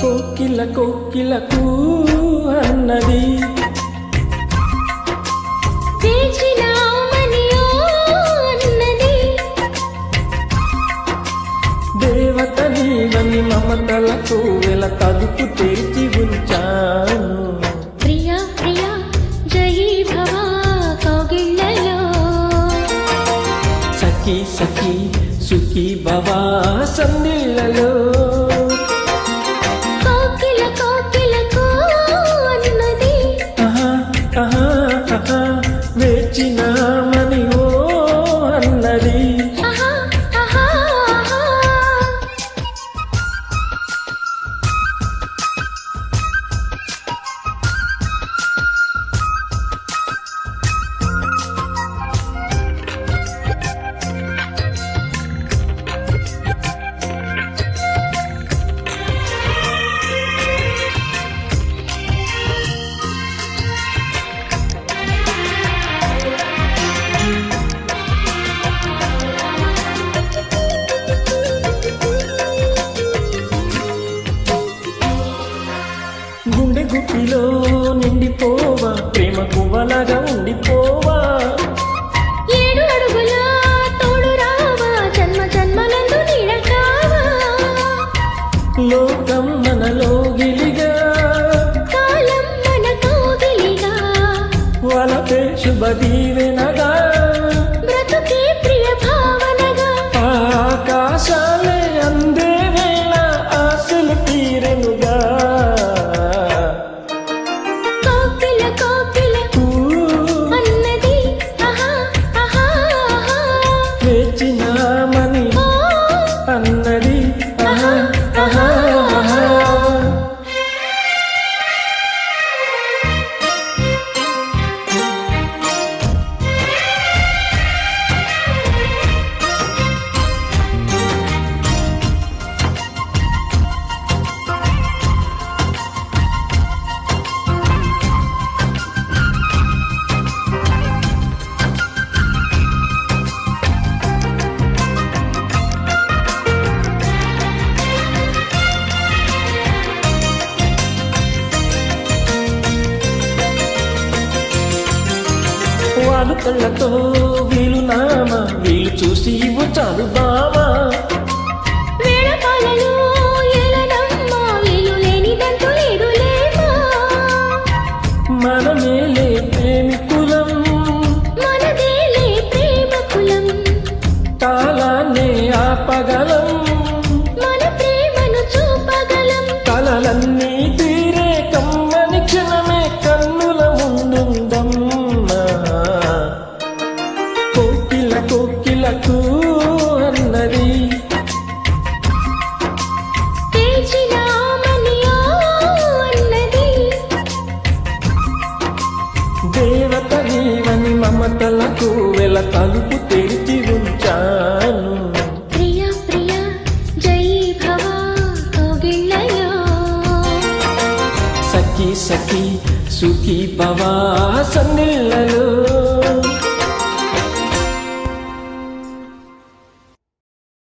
కోకిల కోకిలకు అన్నది దేవత నీవని మమతలకు వెల తలుపు తెరిచి ఉంచాను. ప్రియా ప్రియా జయీ భవ కౌగిళ్ళలో. సఖీ సఖీ సుఖీ భవా సందిళ్ళలో నిండిపోవా ప్రేమ కువ్వలాగా ఉండిపోవా. ఏడు అడుగుల తోడు రావా జన్మ జన్మలందు నీడకావా లోకం మనలో గిలిగా కాలం మన కోగిలిగా వలపే శుభ దీవెనగా 아. వాలు కళ్ళతో వీలు నామ వీలు చూసి ఇవ్వు చాలు బావా. అన్నది. దేవత నీవని మమతలకు వెల తలుపు తెరిచి ఉంచాను. సఖీ సఖీ సుఖీ భవా సన్నిళ్ళలో